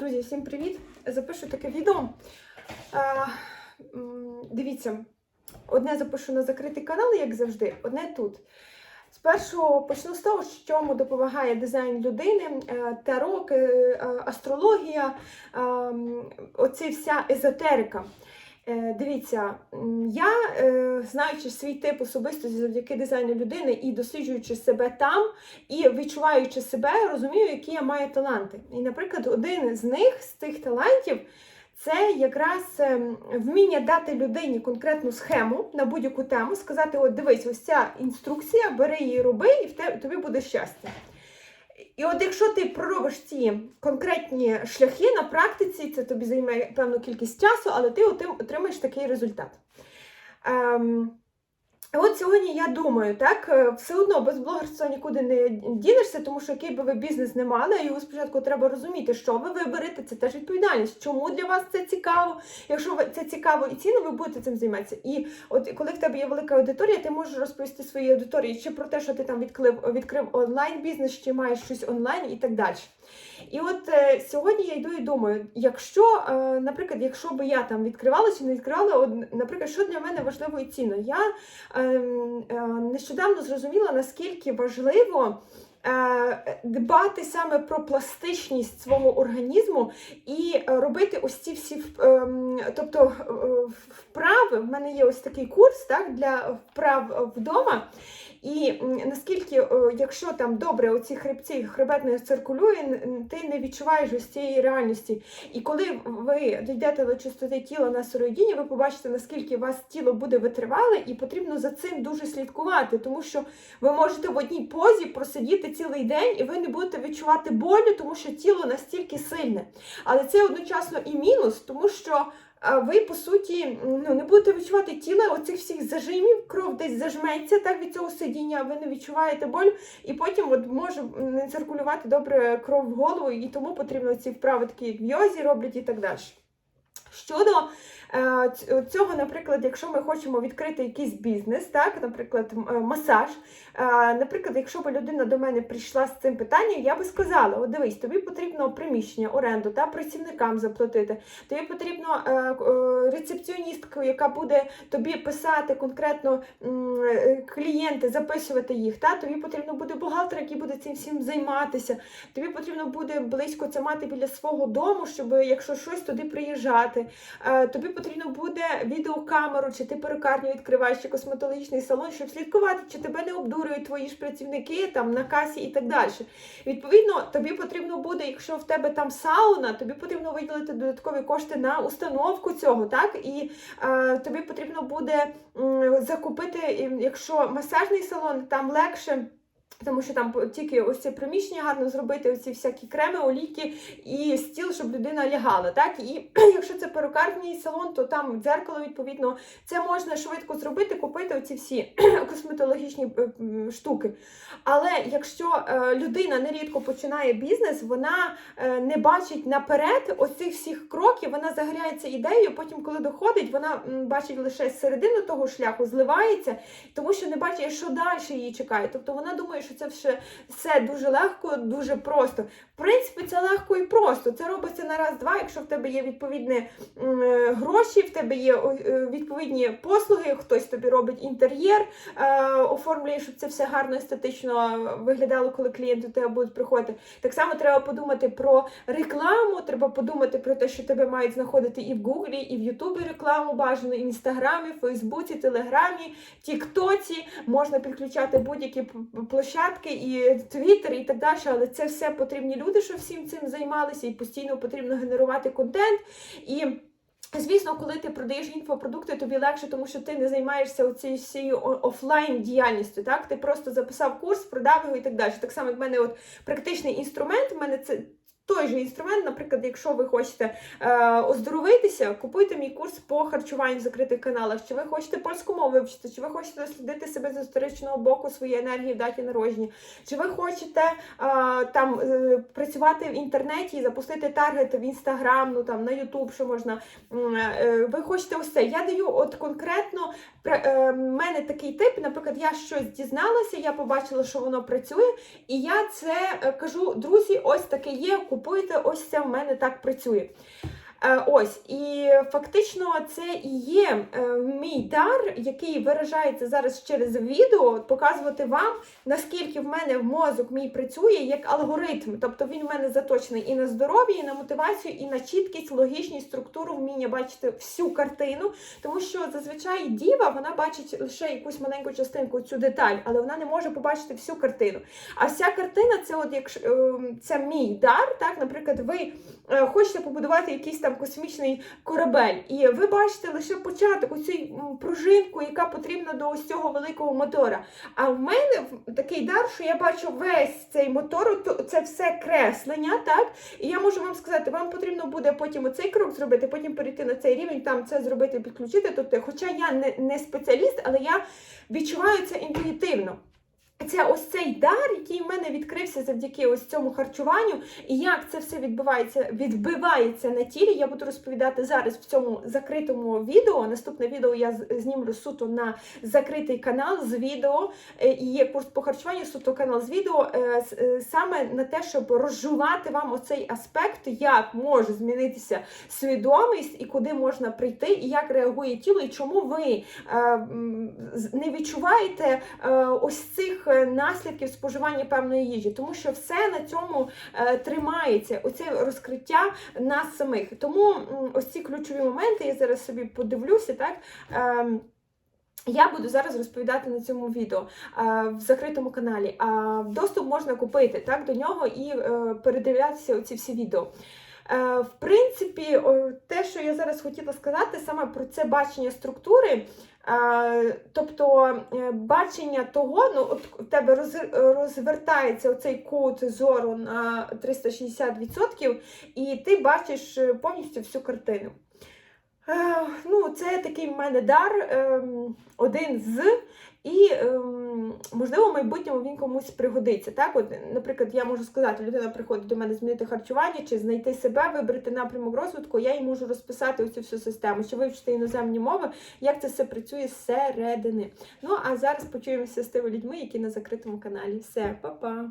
Друзі, всім привіт! Запишу таке відео. А, дивіться, одне запишу на закритий канал, як завжди, одне тут. Спершу почну з того, чому допомагає дизайн людини, е, таро, е, е, астрологія, оця вся езотерика. Е, Дивіться, я, е, знаючи свій тип особистості завдяки дизайну людини і досліджуючи себе там, і відчуваючи себе, розумію, які я маю таланти. І, наприклад, один з них, з тих талантів, це якраз ем, вміння дати людині конкретну схему на будь-яку тему, сказати: от дивись, ось ця інструкція, бери її, роби, і тобі буде щастя. І от якщо ти проробиш ці конкретні шляхи на практиці, це тобі займе певну кількість часу, але ти отримаєш такий результат. Ем, От сьогодні я думаю, так, е, все одно без блогерства нікуди не дінешся, тому що який би ви бізнес не мали, його спочатку треба розуміти, що ви виберете, це теж відповідальність. Чому для вас це цікаво? Якщо це цікаво і цінно, ви будете цим займатися. І от коли в тебе є велика аудиторія, ти можеш розповісти своїй аудиторії чи про те, що ти там відкрив, відкрив онлайн бізнес, чи маєш щось онлайн і так далі. І от е, сьогодні я йду і думаю, якщо, е, наприклад, якщо би я там відкривала чи не відкривала, от, наприклад, що для мене важливо і цінно, я е, нещодавно зрозуміла, наскільки важливо. Е, Дбати саме про пластичність свого організму і робити ось ці всі ем, тобто е, вправи. В мене є ось такий курс так, для вправ вдома. І наскільки, е, якщо там добре оці хребці, хребет не циркулює, ти не відчуваєш ось цієї реальності. І коли ви дійдете до чистоти тіла на сироїдіні, ви побачите, наскільки у вас тіло буде витривале, і потрібно за цим дуже слідкувати, тому що ви можете в одній позі просидіти цілий день, і ви не будете відчувати болю, тому що тіло настільки сильне. Але це одночасно і мінус, тому що. Ви, по суті, ну, не будете відчувати тіла оцих всіх зажимів, кров десь зажметься так від цього сидіння, ви не відчуваєте болю, і потім от може не циркулювати добре кров в голову, і тому потрібно ці вправи, такі як в йозі роблять і так далі. Щодо е, цього, наприклад, якщо ми хочемо відкрити якийсь бізнес, так, наприклад, е, масаж. е, Наприклад, якщо б людина до мене прийшла з цим питанням, я би сказала: от дивись, тобі потрібно приміщення, оренду та працівникам заплатити. Тобі потрібно рецепціоністку, яка буде тобі писати конкретно клієнти, записувати їх. Та? Тобі потрібно буде бухгалтер, який буде цим всім займатися. Тобі потрібно буде близько це мати біля свого дому, щоб якщо щось туди приїжджати. Е, Тобі потрібно буде відеокамеру, чи ти перукарню відкриваєш, чи косметологічний салон, щоб слідкувати, чи тебе не обдурюють твої ж працівники там на касі і так далі. Відповідно, тобі потрібно буде, якщо в тебе там сауна, тобі потрібно виділити додаткові кошти на установку цього, так? І е, тобі потрібно буде м, закупити, якщо масажний салон, там легше. Тому що там тільки ось це приміщення гарно зробити, оці всякі креми, олійки і стіл, щоб людина лягала. Так? І якщо це перукарний салон, то там дзеркало, відповідно, це можна швидко зробити, купити оці всі косметологічні е, штуки. Але якщо е, людина нерідко починає бізнес, вона е, не бачить наперед ось цих всіх кроків, вона загоряється ідеєю, потім, коли доходить, вона бачить лише середину того шляху, зливається, тому що не бачить, що далі її чекає. Тобто вона думає, що це все, все дуже легко, дуже просто. В принципі, це легко і просто. Це робиться на раз-два, якщо в тебе є відповідні е, гроші, в тебе є е, відповідні послуги, хтось тобі робить інтер'єр, е, оформлює, щоб це все гарно естетично виглядало, коли клієнти до тебе будуть приходити. Так само треба подумати про рекламу, треба подумати про те, що тебе мають знаходити і в Гуглі, і в Ютубі рекламу бажано, і в Інстаграмі, Фейсбуці, Телеграмі, Тіктоці, можна підключати будь-які п- п- площадки, і Твіттер, і так далі. Але це все потрібні люди, що всім цим займалися, і постійно потрібно генерувати контент. І Звісно, коли ти продаєш інфопродукти, тобі легше, тому що ти не займаєшся цією офлайн діяльністю. Так, ти просто записав курс, продав його і так далі. Так само, як в мене от практичний інструмент, в мене це. Той же інструмент, наприклад, якщо ви хочете е, оздоровитися, купуйте мій курс по харчуванню в закритих каналах. Чи ви хочете польську мову вивчити, чи ви хочете дослідити себе з історичного боку свої енергії в даті народження, чи ви хочете е, там е, працювати в інтернеті і запустити таргет в інстаграм, ну там на Ютуб, що можна. М, е, Ви хочете ось. Я даю от конкретно пра- е, мене такий тип. Наприклад, я щось дізналася, я побачила, що воно працює, і я це е, кажу, друзі, ось таке є. Купуйте ось це в мене так працює. Е, Ось, і фактично це і є е, мій дар, який виражається зараз через відео, показувати вам, наскільки в мене мозок мій працює як алгоритм. Тобто він в мене заточений і на здоров'я, і на мотивацію, і на чіткість, логічність, структуру, вміння бачити всю картину. Тому що зазвичай діва вона бачить лише якусь маленьку частинку, цю деталь, але вона не може побачити всю картину. А вся картина це, от як це мій дар. Так, наприклад, ви хочете побудувати якийсь там космічний корабель, і ви бачите лише початок, оцю пружинку, яка потрібна до ось цього великого мотора. А в мене такий дар, що я бачу весь цей мотор, то це все креслення, так? І я можу вам сказати, вам потрібно буде потім оцей крок зробити, потім перейти на цей рівень, там це зробити, підключити. Тобто, хоча я не спеціаліст, але я відчуваю це інтуїтивно. Це ось цей дар, який в мене відкрився завдяки ось цьому харчуванню, і як це все відбувається, відбивається на тілі. Я буду розповідати зараз в цьому закритому відео. Наступне відео я знімлю суто на закритий канал з відео. Е, І є курс по харчуванню, суто канал з відео, е, е, саме на те, щоб розжувати вам оцей аспект, як може змінитися свідомість і куди можна прийти, і як реагує тіло, і чому ви не відчуваєте ось цих наслідків споживання певної їжі, тому що все на цьому е, тримається, оце розкриття нас самих. Тому ось ці ключові моменти я зараз собі подивлюся, так. ем, я буду зараз розповідати на цьому відео е, в закритому каналі. А доступ можна купити так, до нього і е, передивлятися оці всі відео. Е, В принципі, те, що я зараз хотіла сказати, саме про це бачення структури. Тобто е, бачення того, ну от в тебе роз- розвертається оцей кут зору на 360%, і ти бачиш е, повністю всю картину. Е, Ну, це такий в мене дар, ем, один з, і ем, можливо, в майбутньому він комусь пригодиться. Так, от, наприклад, я можу сказати, людина приходить до мене змінити харчування чи знайти себе, вибрати напрямок розвитку. Я їй можу розписати оцю всю систему, чи вивчити іноземні мови, як це все працює зсередини. Ну а зараз почуємося з тими людьми, які на закритому каналі. Все, па-па!